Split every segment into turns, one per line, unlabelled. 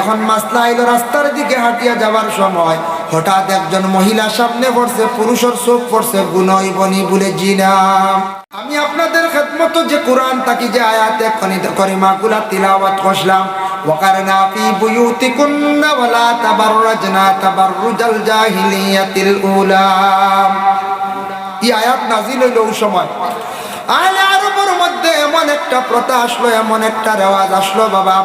এখন মাসলা আইলো রাস্তার দিকে হাঁটিয়া যাবার সময় হঠাৎ একজন মহিলা সামনে পড়ছে পুরুষের চোখ পড়ছে গুনই বনি বলে জিনাম আমি আপনাদের খেদমত যে কোরআন তাকি যে আয়াতে খনিত করিমাগুলা তিলাওয়াত করলাম وقرنا في بيوتكن ولا تبرجنا تبرج الجاهلية الأولى এই আয়াত নাজিল হইল ওই সময় আহলে আরবের মধ্যে এমন একটা প্রথা আসলো এমন একটা রেওয়াজ আসলো বাবা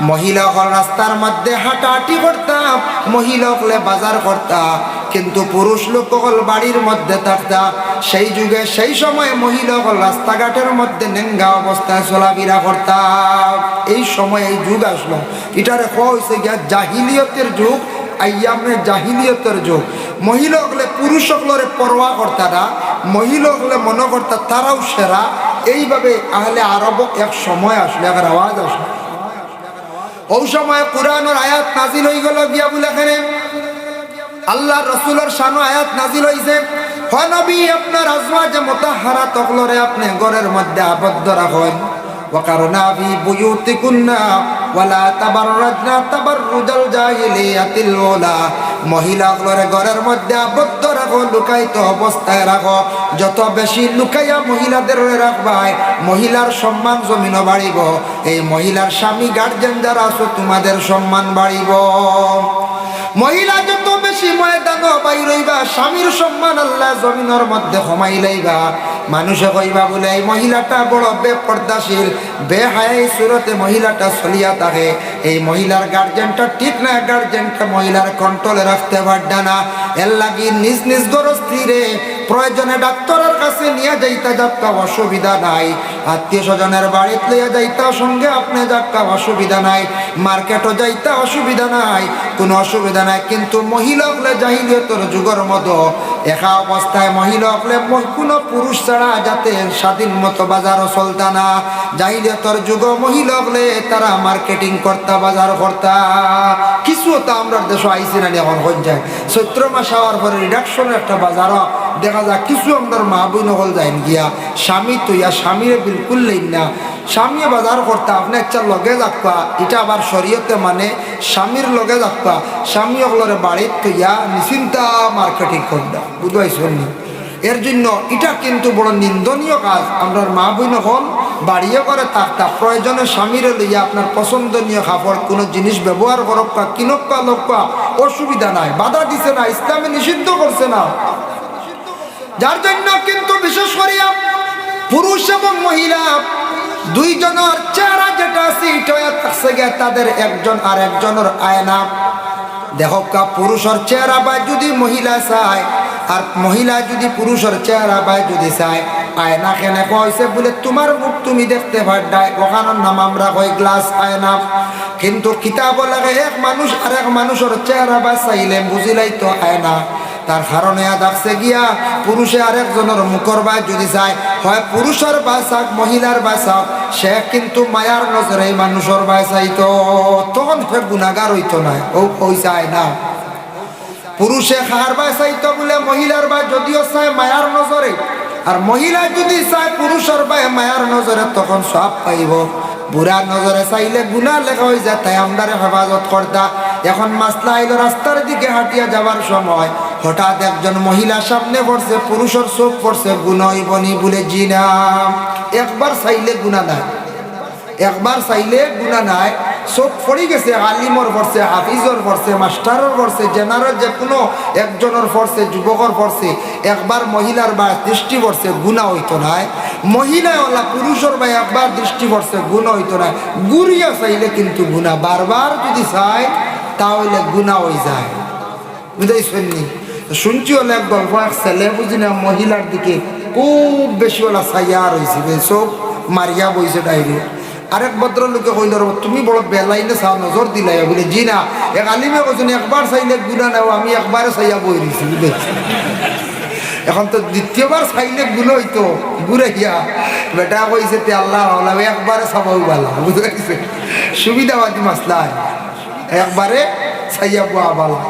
মহিলা হল রাস্তার মধ্যে হাঁটাহাঁটি করতাম, মহিলা হলে বাজার করতাম। কিন্তু পুরুষ লোক হল বাড়ির মধ্যে থাকতা। সেই যুগে, সেই সময় মহিলা হল রাস্তাঘাটের মধ্যে নেঙ্গা অবস্থায় চলাফেরা করতাম। এই সময় এই যুগ আসলো। এটারে হয়েছে গিয়া? জাহিলিয়তের যুগ, আইয়ামে জাহিলিয়তের যুগ। মহিলা হলে পুরুষ হকলরে পরোয়া করতা না মহিলা হলে মনে করতা তারাও সেরা। এইভাবে আহলে আরব এক সময় আসলে, এক আওয়াজ আসলো। ওই সময় কোরআনের আয়াত নাজিল হয়ে গেল গিয়া বলে এখানে আল্লাহ রসুলের শানো আয়াত নাজিল হইছে নবী আপনার আজওয়াজে মোতাহারা তকলরে আপনি ঘরের মধ্যে আবদ্ধ রাখেন وقرنا في بيوتكن ولا تبرجنا تبرج الجاهلية الأولى মহিলাগুলোরে ঘরের মধ্যে আবদ্ধ রাখো লুকাইত অবস্থায় রাখো। যত বেশি লুকাইয়া মহিলাদের রাখবাই মহিলার সম্মান জমিন বাড়িব। এই মহিলার স্বামী গার্জেন যারা আছো, তোমাদের সম্মান বাড়িব। মহিলা বেশি ময়দান বাই রইবা। স্বামীর সম্মান আল্লাহ জমিনের মধ্যে কমাই লইবা। মানুষে কইবা বলে, এই মহিলাটা বড় বেপর্দাশীল। বেহায় সুরতে মহিলাটা চলিয়া থাকে। এই মহিলার গার্জেনটা ঠিক না গার্জেনটা মহিলার কন্ট্রোলে রাখতে পারডা না। এর লাগি নিজ নিজ গরস্ত্রীরে প্রয়োজনে ডাক্তারের কাছে নিয়ে যাইতা যাত্রা অসুবিধা নাই। আত্মীয় স্বজনের বাড়িতে লইয়া যাইতা সঙ্গে আপনি যাত্রা অসুবিধা নাই। মার্কেটও যাইতা অসুবিধা নাই। কোনো অসুবিধা নাই, কিন্তু মহিলা হলে জাহিলিয়তর যুগের মতো। একা অবস্থায় মহিলা হলে কোনো পুরুষ ছাড়া যাতে স্বাধীন মতো বাজারও চলতা না। জাহিলিয়তর যুগ মহিলা হলে তারা মার্কেটিং করতা, বাজার করতা। কিছু তো আমরা দেশ আইসি না এখন হয়ে যায় চৈত্র মাস হওয়ার পরে রিডাকশনের একটা বাজারও দেখা যায় কিছু আমার মা বই নকল যায় গিয়া, স্বামী তো ইয়া স্বামীরে বিলকুল লেন না। স্বামী বাজার করতে, আপনি একটা লগে যাকবা এটা আবার শরীয়তে মানে স্বামীর লগে যাকবা স্বামী ওগুলোর বাড়ির তো ইয়া নিশ্চিন্তা মার্কেটিং করবা বুঝবাইছেন এর জন্য এটা কিন্তু বড় নিন্দনীয় কাজ। আমরা মা বই হল বাড়িয়ে করে থাকতা প্রয়োজনে স্বামীরে লইয়া আপনার পছন্দনীয় কাপড়, কোনো জিনিস ব্যবহার করক কিনক বা লোক অসুবিধা নাই, বাধা দিছে না, ইসলামে নিষিদ্ধ করছে না। যার জন্য কিন্তু বিশেষ করিয়া পুরুষ এবং মহিলা, দুইজনের চেহারা যেটা আছে এটা তাদের একজন আর একজনের আয়না। দেখো কা পুরুষের চেহারা বা যদি মহিলা চায়, আর মহিলা যদি পুরুষের চেহারা বা যদি চায়, আয়না কেনে কইছে বলে, তোমার মুখ তুমি দেখতে পারডাই ওখানোর নাম আমরা কই গ্লাস আয়না। কিন্তু কিতাব লাগে, এক মানুষ আর এক মানুষের চেহারা বা চাইলে বুঝিলাই তো আয়না। তার কারণে দেখছে গিয়া পুরুষে আরেকজনের মুখর বাই যদি চায়, হয় পুরুষের বাসাক মহিলার বাসাক সে কিন্তু মায়ার নজরে মানুষের বাই চাইতো। তখন সে গুণাগার হইতো না, ও ওই চায় না। পুরুষে বাই চাইতো বলে, মহিলার বাই যদিও চায় মায়ার নজরে। আর মহিলা যদি চায় পুরুষের বাই মায়ার নজরে, তখন সব পাইব। বুড়া নজরে চাইলে গুণা লেখা হয়ে যায়, তাই আমদারে হেফাজত করতা। এখন মাসলা আইলো রাস্তার দিকে হাঁটিয়া যাবার সময়। হঠাৎ একজন মহিলা সামনে পড়ছে, পুরুষের চোখ পড়ছে, গুণই বনি বলে জিনা একবার চাইলে গুণা নাই। একবার চাইলে গুণা নাই। চোখ পড়ি গেছে আলিমর পড়ছে হাফিজর পড়ছে মাস্টারর পড়ছে জেনারেল যে কোনো একজনের পড়ছে যুবকর পড়ছে, একবার মহিলার বা দৃষ্টি পড়ছে, গুণা হইতো নাই। মহিলাওয়ালা পুরুষের বা একবার দৃষ্টি পড়ছে, গুণা হইতো নাই। গুড়িয়া চাইলে কিন্তু গুণা। বারবার যদি চায়, তাহলে গুণা হয়ে যায়। বুঝাইছেন নি? শুনছি হলে এক গল্প এক ছেলে, বুঝি না মহিলার দিকে খুব বেশি ওলা ছাইয়া রয়েছে সব মারিয়া বইছে ডাইরে আরেক ভদ্রলোকে কইল, রব, তুমি বড় বেলাইনে চাও, নজর দিলাই? বলে, জি না, এক আলিমে কৈছেন একবার চাইলে গুণা নেও, আমি একবারে চাইয়া বই দিছি এখন তো দ্বিতীয়বার চাইলে গুলো হইতো ঘুরাইয়া বেটা কইছে, তে আল্লাহ আল্লাহ একবারে চাবাও বালা বুঝতে সুবিধাবাদী মাসলায় একবারে চাইয়া বুয়া বালা।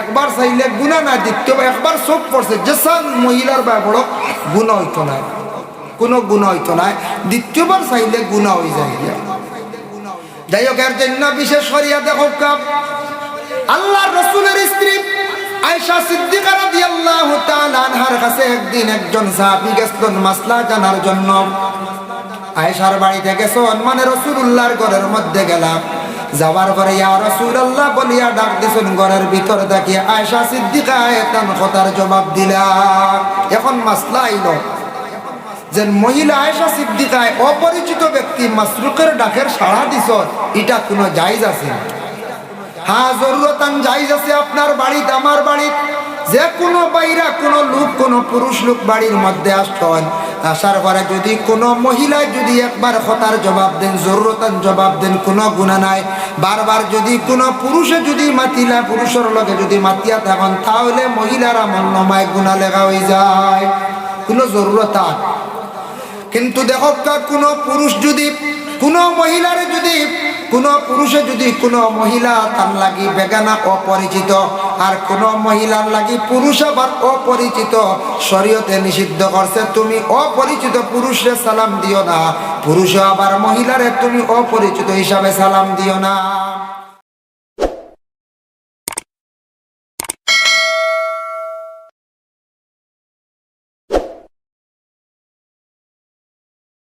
একবার চাইলে গুণা না দ্বিতীয়বার একবার চোখ পড়ছে যে সান মহিলার বা বড় গুণ হইতো না কোনো গুণ হইতো না দ্বিতীয়বার চাইলে গুণা হয়ে যায়। যাই হোক এর জন্য বিশেষ করিয়া দেখো কাপ আল্লাহ রসুলের স্ত্রী আয়সা সিদ্দিকা রাদিয়াল্লাহু তাআলা আনহার কাছে একদিন একজন সাহাবী গেছেন মাসলা জানার জন্য। আয়েশার বাড়িতে গেছেন মানে রসুল্লাহর ঘরের মধ্যে গেলাম। যাবার পরে ইয়া বলিয়া ডাক দিছেন, ঘরের ভিতর দেখিয়ে আয়েশা সিদ্দিকা কথার জবাব দিলা। এখন মাসলা আইলো। যে মহিলা আয়েশা সিদ্দিকায় অপরিচিত ব্যক্তি মাসরুকের ডাকের সাড়া দিছ, এটা কোনো জায়জ আছে হ্যাঁ জরুরতান জায়জ আছে আপনার বাড়িতে, আমার বাড়িতে। যে কোনো বাইরা, কোনো লোক, কোনো পুরুষ লোক বাড়ির মধ্যে আসতেন আসার পরে যদি কোনো মহিলা যদি একবার কথার জবাব দেন জরুরতান জবাব দেন, কোনো গুণা নাই। বারবার যদি কোনো পুরুষে যদি মাতিলা, পুরুষের লগে যদি মাতিয়া থাকেন, তাহলে মহিলারা মন্নমায় গুণা লেখা হয়ে যায়। কোনো জরুরতা কিন্তু দেখো, কোনো পুরুষ যদি, কোনো মহিলার যদি কোনো পুরুষে যদি কোনো মহিলা তার লাগি বেগানা অপরিচিত, আর কোন মহিলার লাগি পুরুষ আবার অপরিচিত, শরীয়তে নিষিদ্ধ করছে, তুমি অপরিচিত পুরুষে সালাম দিও না। পুরুষ আবার মহিলারে তুমি অপরিচিত হিসাবে সালাম দিও না।